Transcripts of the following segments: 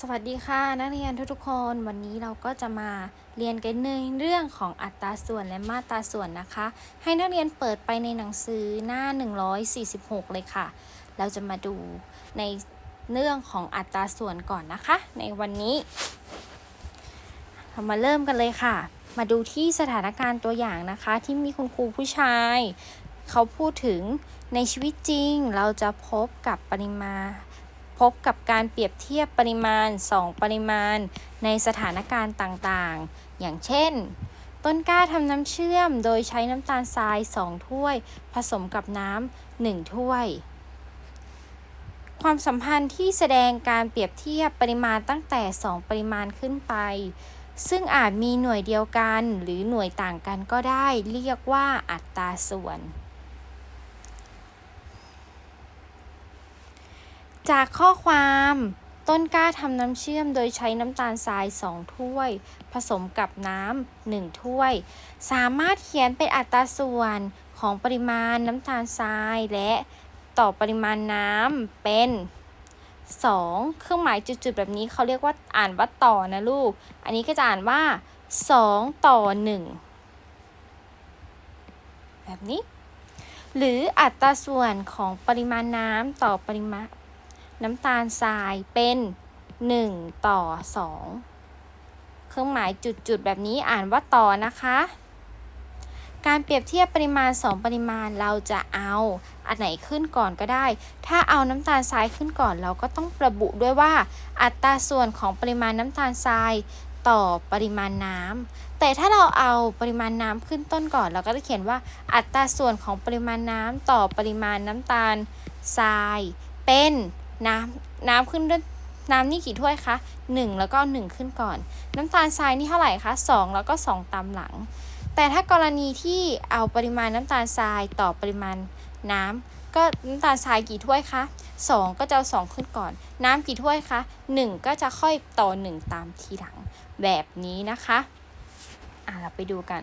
สวัสดีค่ะ นักเรียนทุกๆคนวันนี้เราก็จะมาเรียนกันในเรื่องของอัตราส่วนและมาตราส่วนนะคะ ให้นักเรียนเปิดไปในหนังสือหน้า 146 เลยค่ะ เราจะมาดูในเรื่องของอัตราส่วนก่อนนะคะ ในวันนี้เรามาเริ่มกันเลยค่ะ มาดูที่สถานการณ์ตัวอย่างนะคะ ที่มีคุณครูผู้ชาย เขาพูดถึงในชีวิตจริง เราจะพบกับปริมาณ พบกับการเปรียบเทียบปริมาณ 2 ปริมาณ ในสถานการณ์ต่างๆ อย่างเช่น ต้นกล้าทำน้ำเชื่อมโดยใช้น้ำตาลทราย 2 ถ้วย ผสมกับน้ำ1ถ้วย ความสัมพันธ์ที่แสดงการเปรียบเทียบปริมาณตั้งแต่ 2 ปริมาณขึ้นไป ซึ่งอาจมีหน่วยเดียวกันหรือหน่วยต่างกันก็ได้ เรียกว่าอัตราส่วน จากข้อความต้นกล้าทำน้ำเชื่อมโดยใช้น้ำตาลทราย 2 ถ้วย ผสมกับน้ำ1ถ้วย สามารถเขียนเป็นอัตราส่วนของปริมาณน้ำตาลทราย และต่อปริมาณน้ำเป็น 2 เครื่องหมายจุดๆแบบนี้เขาเรียกว่าอ่านว่าต่อนะลูก อันนี้ก็จะอ่านว่า 2 ต่อ 1 แบบนี้ หรืออัตราส่วนของปริมาณน้ำต่อปริมาณ น้ำตาลทรายเป็น 1 ต่อ 2 เครื่องหมายจุดๆ แบบนี้อ่านว่าต่อนะคะ การเปรียบเทียบปริมาณ 2 ปริมาณเราจะเอาอันไหนขึ้นก่อนก็ได้ ถ้าเอาน้ำตาลทรายขึ้นก่อนเราก็ต้องระบุด้วยว่า อัตราส่วนของปริมาณน้ำตาลทรายต่อปริมาณน้ำ แต่ถ้าเราเอาปริมาณน้ำขึ้นต้นก่อน เราก็จะเขียนว่าอัตราส่วนของปริมาณน้ำต่อปริมาณน้ำตาลทรายเป็น น้ำน้ำขึ้นด้วยน้ำนี่กี่ถ้วยคะ 1 แล้วก็ 1 ขึ้นก่อน น้ำตาลทรายนี่เท่าไหร่คะ 2 แล้วก็ 2 ตามหลัง แต่ถ้ากรณีที่เอาปริมาณน้ำตาลทรายต่อปริมาณน้ำก็น้ำตาลทรายกี่ถ้วยคะ 2 ก็จะเอา2ขึ้นก่อน น้ำกี่ถ้วยคะ 1 ก็จะค่อยต่อ 1 ตามทีหลังแบบนี้นะคะ อะเราไปดูกัน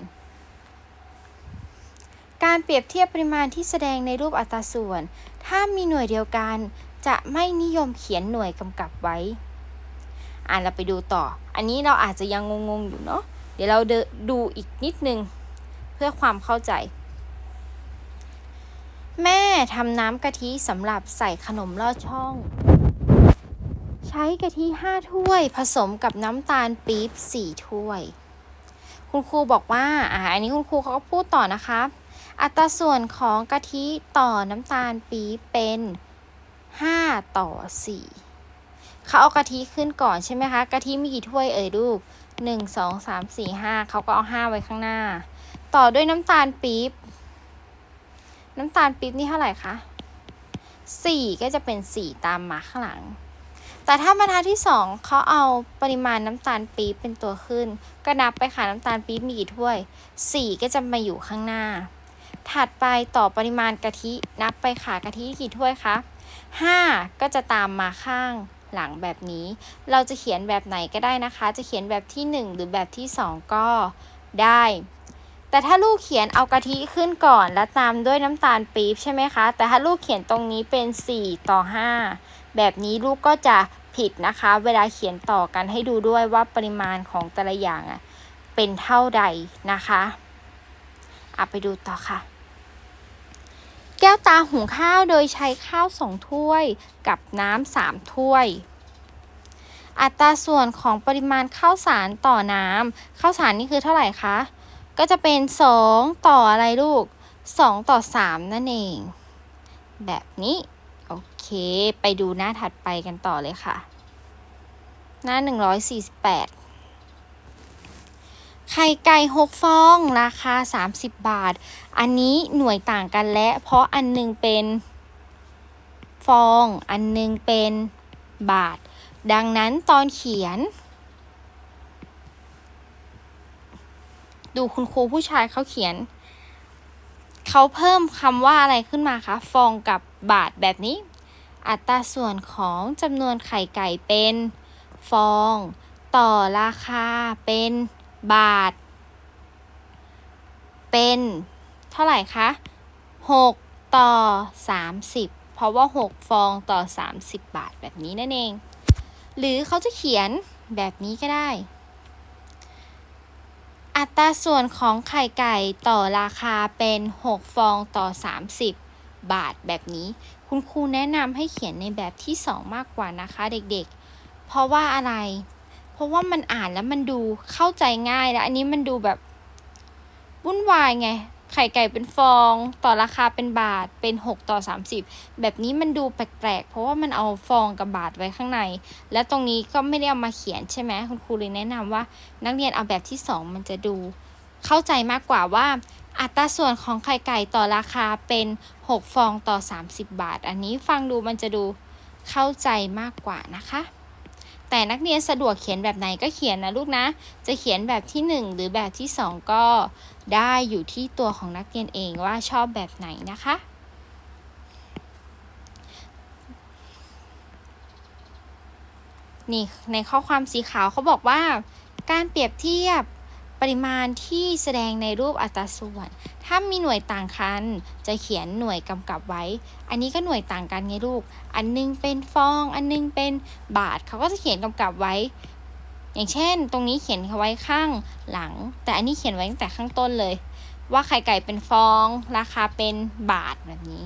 การเปรียบเทียบปริมาณที่แสดงในรูปอัตราส่วน ถ้ามีหน่วยเดียวกัน จะไม่นิยมเขียนหน่วยกำกับไว้ อะเราไปดูต่อ อันนี้เราอาจจะยังงงๆอยู่เนาะ เดี๋ยวเราเดดูอีกนิดนึง เพื่อความเข้าใจ แม่ทำน้ำกะทิสำหรับใส่ขนมลอดช่อง ใช้กะทิ5ถ้วย ผสมกับน้ำตาลปี๊บ4ถ้วย คุณครูบอกว่า อ่า อันนี้คุณครูเขาก็พูดต่อนะคะ อัตราส่วนของกะทิต่อน้ำตาลปี๊บเป็น 5 ต่อ 4 เขาเอากะทิขึ้นก่อนใช่ไหมคะ กะทิมีกี่ถ้วยเอ่ยลูก 1 2 3 4 5 เขาก็เอา 5 ไว้ข้างหน้า ต่อด้วยน้ำตาลปี๊บ น้ำตาลปี๊บนี่เท่าไหร่คะ 4 ก็จะเป็น 4 ตามมาข้างหลัง แต่ถ้าบรรทัดที่ 2 เขาเอาปริมาณน้ำตาลปี๊บเป็นตัวขึ้น ก็นับไปค่ะน้ำตาลปี๊บมีกี่ถ้วย 4 ก็จะมาอยู่ข้างหน้า ถัดไปต่อปริมาณกะทิ นับไปค่ะกะทิกี่ถ้วยคะ 5 ก็จะตามมาข้างหลังแบบนี้ เราจะเขียนแบบไหนก็ได้นะคะ จะเขียนแบบที่ 1 หรือแบบที่ 2 ก็ได้ แต่ถ้าลูกเขียนเอากะทิขึ้นก่อน แล้วตามด้วยน้ำตาลปี๊บใช่ไหมคะ แต่ถ้าลูกเขียนตรงนี้เป็น 4 ต่อ 5 แบบนี้ลูกก็จะผิดนะคะ เวลาเขียนต่อกันให้ดูด้วยว่าปริมาณของแต่ละอย่างอะเป็นเท่าใดนะคะเอาไปดูต่อค่ะ แก้วตาหุงข้าวโดยใช้ข้าวสองถ้วยกับน้ำสามถ้วย อัตราส่วนของปริมาณข้าวสารต่อน้ำข้าวสารนี่คือเท่าไหร่คะ ก็จะเป็น 2 ต่ออะไรลูก 2 ต่อ 3 นั่นเอง แบบนี้ โอเค ไปดูหน้าถัดไปกันต่อเลยค่ะ หน้า 148 ไข่ไก่ 6 ฟอง ราคา 30 บาท อันนี้หน่วยต่างกันและ เพราะอันหนึงเป็นฟอง อันหนึงเป็นบาท ดังนั้นตอนเขียน ดูคุณครูผู้ชายเขาเขียน เขาเพิ่มคำว่าอะไรขึ้นมาคะ ฟองกับบาทแบบนี้ อัตราส่วนของจำนวนไข่ไก่เป็น ฟอง ต่อราคาเป็น บาท เป็น เท่าไหร่คะ6ต่อ 30 เพราะว่า 6 ฟองต่อ 30 บาทแบบนี้นั่นเอง หรือเขาจะเขียนแบบนี้ก็ได้ อัตราส่วนของไข่ไก่ต่อราคาเป็น 6 ฟองต่อ 30 บาทแบบนี้ คุณครูแนะนำให้เขียนในแบบที่ 2 มากกว่านะคะเด็กๆ เพราะว่าอะไร เพราะว่ามันอ่านแล้วมันดูเข้าใจง่ายแล้วอันนี้มันดูแบบวุ่นวายไง ไข่ไก่เป็นฟอง ต่อราคาเป็นบาทเป็น 6 ต่อ 30 แบบนี้มันดูแปลกๆ เพราะว่ามันเอาฟองกับบาทไว้ข้างใน และตรงนี้ก็ไม่ได้เอามาเขียนใช่ไหมคุณครูเลยแนะนำว่า นักเรียนเอาแบบที่ 2 มันจะดู เข้าใจมากกว่าว่าอัตราส่วนของไข่ไก่ต่อราคาเป็น 6 ฟองต่อ 30 บาท อันนี้ฟังดูมันจะดูเข้าใจมากกว่านะคะ แต่นักเรียนสะดวกเขียนแบบไหนก็เขียนนะลูกนะ จะเขียนแบบที่ 1 หรือแบบที่ 2 ก็ได้อยู่ที่ตัวของนักเรียนเองว่าชอบแบบไหนนะคะนี่ในข้อความสีขาวเขาบอกว่า การเปรียบเทียบ ปริมาณที่แสดงในรูปอัตราส่วน ถ้ามีหน่วยต่างกัน จะเขียนหน่วยกำกับไว้ อันนี้ก็หน่วยต่างกันไงลูก อันนึงเป็นฟอง อันนึงเป็นบาท เขาก็จะเขียนกำกับไว้ อย่างเช่น ตรงนี้เขียนไว้ข้างหลัง แต่อันนี้เขียนไว้ตั้งแต่ข้างต้นเลย ว่าไข่ไก่เป็นฟอง ราคาเป็นบาทแบบนี้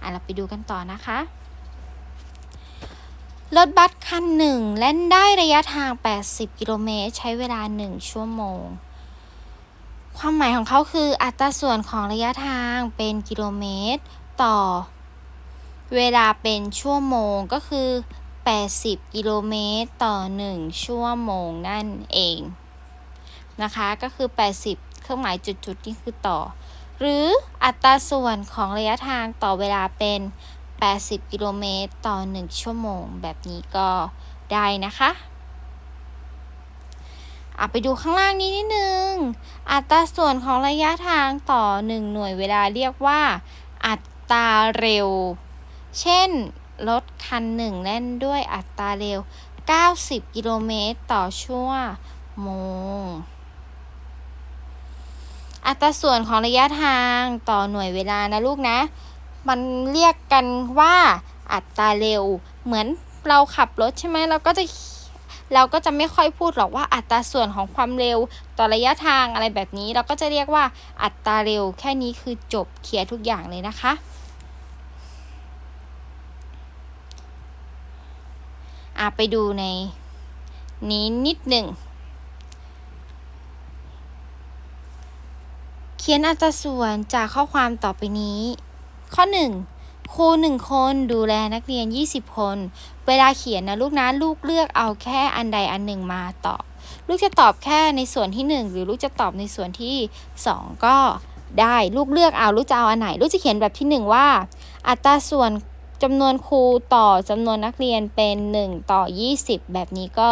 อะเราไปดูกันต่อนะคะ รถบัสคันหนึ่งเล่นได้ระยะทาง 80 กิโลเมตร ใช้เวลา 1 ชั่วโมง ความหมายของเขาคืออัตราส่วนของระยะทางเป็นกิโลเมตร ต่อ เวลาเป็นชั่วโมงก็คือ 80 กิโลเมตร ต่อ 1 ชั่วโมงนั่นเอง นะคะ ก็คือ 80 เครื่องหมายจุดๆนี่คือต่อ หรืออัตราส่วนของระยะทางต่อเวลาเป็น 80 กิโลเมตรต่อ 1 ชั่วโมง แบบนี้ก็ได้นะคะอะไปดูข้างล่างนี้นิดนึง อัตราส่วนของระยะทางต่อ 1 หน่วยเวลาเรียกว่า อัตราเร็ว เช่น รถคันหนึ่งเล่นด้วยอัตราเร็ว 90 กิโลเมตรต่อชั่วโมง อัตราส่วนของระยะทางต่อหน่วยเวลานะลูกนะ มันเรียกกันว่าอัตราเร็ว เหมือนเราขับรถใช่ไหมเราก็จะเราก็จะไม่ค่อยพูดหรอกว่าอัตราส่วนของความเร็วต่อระยะทางอะไรแบบนี้ เราก็จะเรียกว่าอัตราเร็ว แค่นี้คือจบเคลียร์ทุกอย่างเลยนะคะ อะไปดูในนี้นิดหนึ่ง เขียนอัตราส่วนจากข้อความต่อไปนี้ ข้อ 1 ครูหนึ่งคนดูแลนักเรียน 20 คน เวลาเขียนนะลูกนะลูกเลือกเอาแค่อันใดอันหนึ่งมาตอบ ลูกจะตอบแค่ในส่วนที่ 1 หรือลูกจะตอบในส่วนที่ 2 ก็ได้ลูกเลือกเอาลูกจะเอาอันไหน ลูกจะเขียนแบบที่ 1 ว่า อัตราส่วนจำนวนครูต่อจำนวนนักเรียนเป็น 1 ต่อ 20 แบบนี้ก็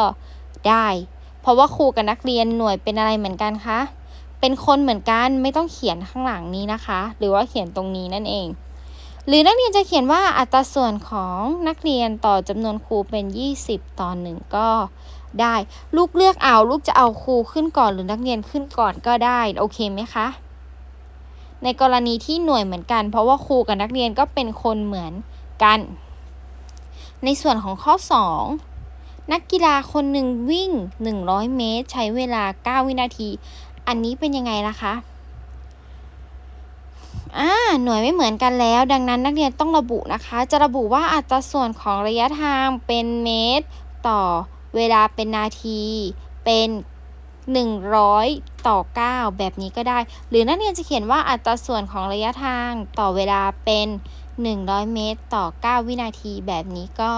ได้ เพราะว่าครูกับนักเรียนหน่วยเป็นอะไรเหมือนกันคะเป็นคนเหมือนกันไม่ต้องเขียนข้างหลังนี้นะคะ หรือว่าเขียนตรงนี้นั่นเอง หรือนักเรียนจะเขียนว่าอัตราส่วนของนักเรียนต่อจำนวนครูเป็น 20 ต่อ1ก็ได้ ลูกเลือกเอาลูกจะเอาครูขึ้นก่อนหรือนักเรียนขึ้นก่อนก็ได้ โอเคไหมคะ ในกรณีที่หน่วยเหมือนกัน เพราะว่าครูกับนักเรียนก็เป็นคนเหมือนกัน ในส่วนของข้อ 2 นักกีฬาคนหนึ่งวิ่ง 100 เมตร ใช้เวลา 9 วินาที อันนี้เป็นยังไงล่ะคะ อ่าหน่วยไม่เหมือนกันแล้ว ดังนั้นนักเรียนต้องระบุนะคะ จะระบุว่าอัตราส่วนของระยะทางเป็นเมตร ต่อเวลาเป็นนาที เป็น 100 ต่อ 9 แบบนี้ก็ได้ หรือนักเรียนจะเขียนว่าอัตราส่วนของระยะทางต่อเวลาเป็น 100 เมตร ต่อ 9 วินาทีแบบนี้ก็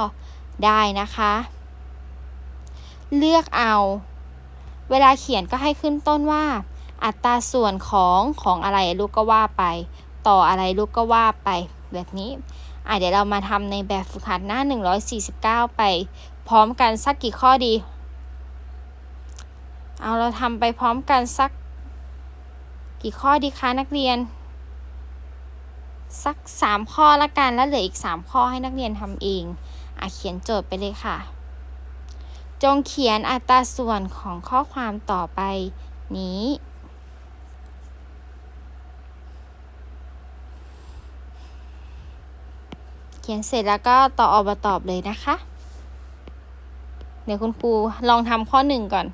ได้นะคะ เลือกเอา เวลาเขียนก็ให้ขึ้นต้นว่า อัตราส่วนของของอะไรลูกก็ว่าไป ต่ออะไรลูกก็ว่าไปแบบนี้อะเดี๋ยวเรามาทำในแบบฝึกหัดหน้า 149 ไป พร้อมกันสักกี่ข้อดี เอาเราทำไปพร้อมกันสัก กี่ข้อดีคะนักเรียน สัก 3 ข้อละกันแล้วเหลืออีก 3 ข้อให้นักเรียนทำเองอะเขียนโจทย์ไปเลยค่ะ จงเขียนอัตราส่วนของข้อความต่อไปนี้ ขียนเสร็จแล้วก็ต่อออกมาตอบเลยนะคะ เดี๋ยวคุณครูลองทำข้อหนึ่งก่อน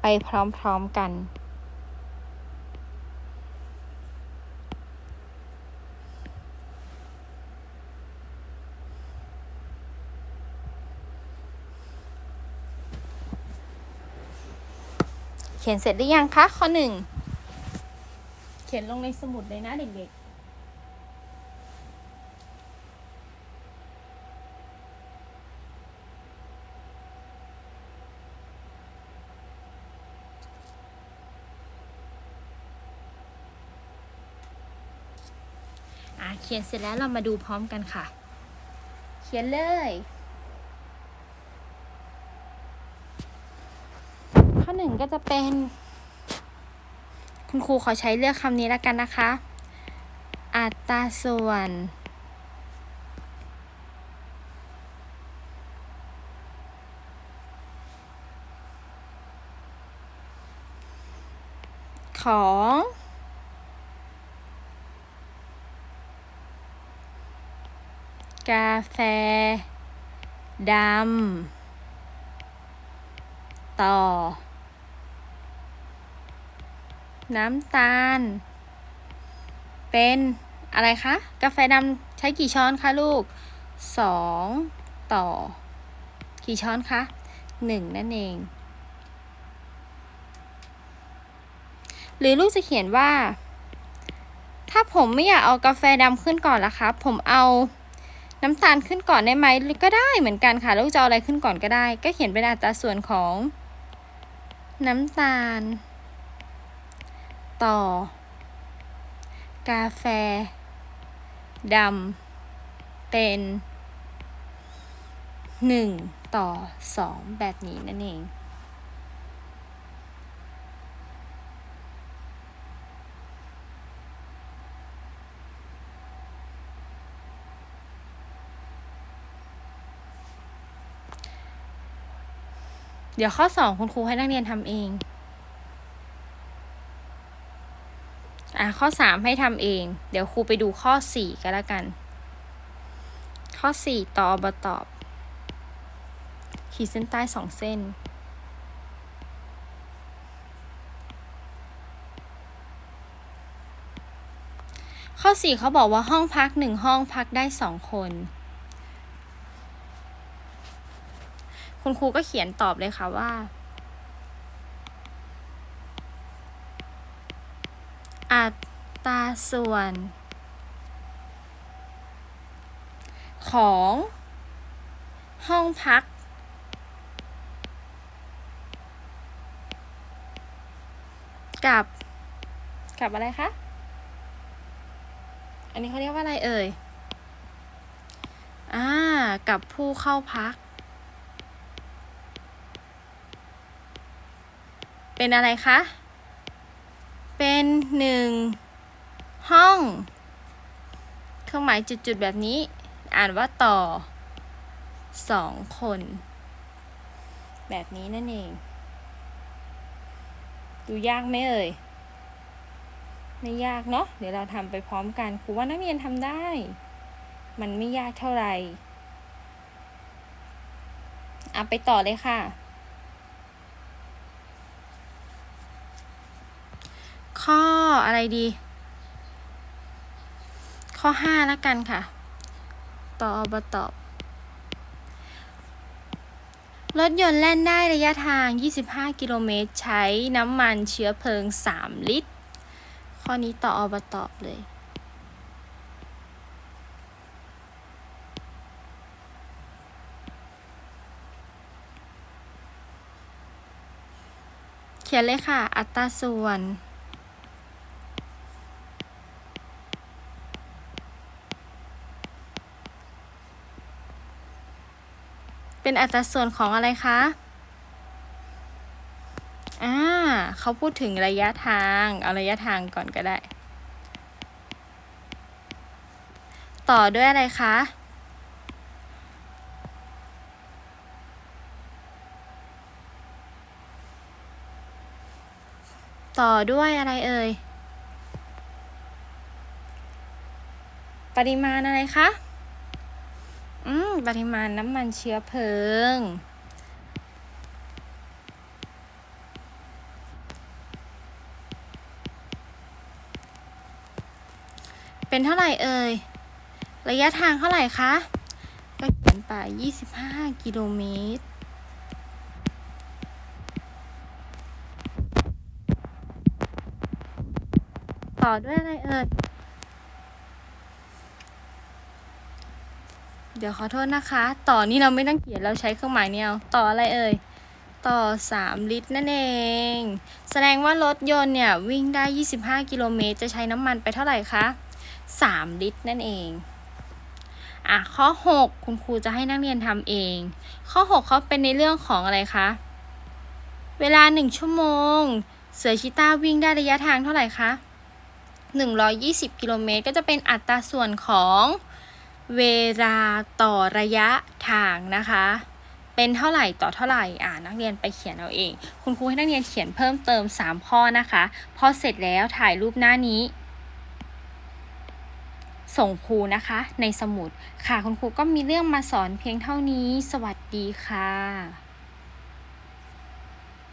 ไปพร้อมๆกันเขียนเสร็จหรือยังคะข้อหนึ่ง เขียนลงในสมุดเลยนะเด็กๆ ขียนเสร็จแล้วเรามาดูพร้อมกันค่ะ เขียนเลย ข้อหนึ่งก็จะเป็น คุณครูขอใช้เลือกคำนี้แล้วกันนะคะ อัตราส่วน ของ กาแฟดำต่อ น้ำตาล เป็นอะไรคะ กาแฟดำใช้กี่ช้อนคะลูกสองต่อ กี่ช้อนคะหนึ่งนั่นเอง หรือลูกจะเขียนว่า ถ้าผมไม่อยากเอากาแฟดำขึ้นก่อนล่ะครับ ผมเอา น้ำตาลขึ้นก่อนได้ไหมก็ได้เหมือนกันค่ะลูกจะเอาอะไรขึ้นก่อนก็ได้ ก็เขียนเป็นอัตราส่วนของ น้ำตาล ต่อ กาแฟดำเป็นหนึ่งต่อสองแบบนี้นั่นเอง เดี๋ยวข้อสองคุณครูให้นักเรียนทำเอง อะข้อสามให้ทำเอง เดี๋ยวครูไปดูข้อสี่กันแล้วกัน ข้อสี่ต่อบบตอบ ขีดเส้นใต้สองเส้นข้อสี่เขาบอกว่าห้องพักหนึ่งห้องพักได้สองคน คุณครูก็เขียนตอบเลยค่ะว่า อัตราส่วน ของห้องพัก กับ กับอะไรคะ อันนี้เขาเรียกว่าอะไรเอ่ย อ่า กับผู้เข้าพัก เป็นอะไรคะ เป็นหนึ่งห้อง เครื่องหมายจุดๆแบบนี้ อ่านว่าต่อสองคน แบบนี้นั่นเอง ดูยากไหมเอ่ย ไม่ยากเนาะ เดี๋ยวเราทำไปพร้อมกัน ครูว่านักเรียนทำได้ มันไม่ยากเท่าไหร่เอาไปต่อเลยค่ะ ข้ ออะไรดี ข้อห้าแล้วกันค่ะตออบตอบรถยนต์แล่นได้ระยะทาง 25 กิโลเมตร ใช้น้ำมันเชื้อเพลิง 3 ลิตร ข้อนี้ต่ออบตอบเลย เขียนเลยค่ะ อัตราส่วน เป็นอัตราส่วนของอะไรคะ อ่าเขาพูดถึงระยะทาง เอาระยะทางก่อนก็ได้ ต่อด้วยอะไรคะต่อด้วยอะไรเอ่ย ปริมาณอะไรคะ ปริมาณน้ำมันเชื้อเพลิง เป็นเท่าไหร่เอ่ย ระยะทางเท่าไหร่คะ ก็เขียนไป 25 กิโลเมตรต่อด้วยอะไรเอ่ย เดี๋ยวขอโทษนะคะ ต่อนี่เราไม่ต้องเขียนเราใช้เครื่องหมายเนี่ยต่ออะไรเอ่ย ต่อ 3 ลิตรนั่นเอง แสดงว่ารถยนต์เนี่ย วิ่งได้ 25 กิโลเมตร จะใช้น้ำมันไปเท่าไหร่คะ 3 ลิตรนั่นเอง อะ ข้อ 6 คุณครูจะให้นักเรียนทำเอง ข้อ 6เขาเป็นในเรื่องของอะไรคะ เวลา 1 ชั่วโมง เสือชิต้าวิ่งได้ระยะทางเท่าไหร่คะ120 กิโลเมตร ก็จะเป็นอัตราส่วนของ เวลาต่อระยะทางนะคะ เป็นเท่าไหร่ต่อเท่าไหร่อ่านักเรียนไปเขียนเอาเอง คุณครูให้นักเรียนเขียนเพิ่มเติม 3 ข้อนะคะ พอเสร็จแล้วถ่ายรูปหน้านี้ ส่งครูนะคะ ในสมุดค่ะคุณครูก็มีเรื่องมาสอนเพียงเท่านี้ สวัสดีค่ะ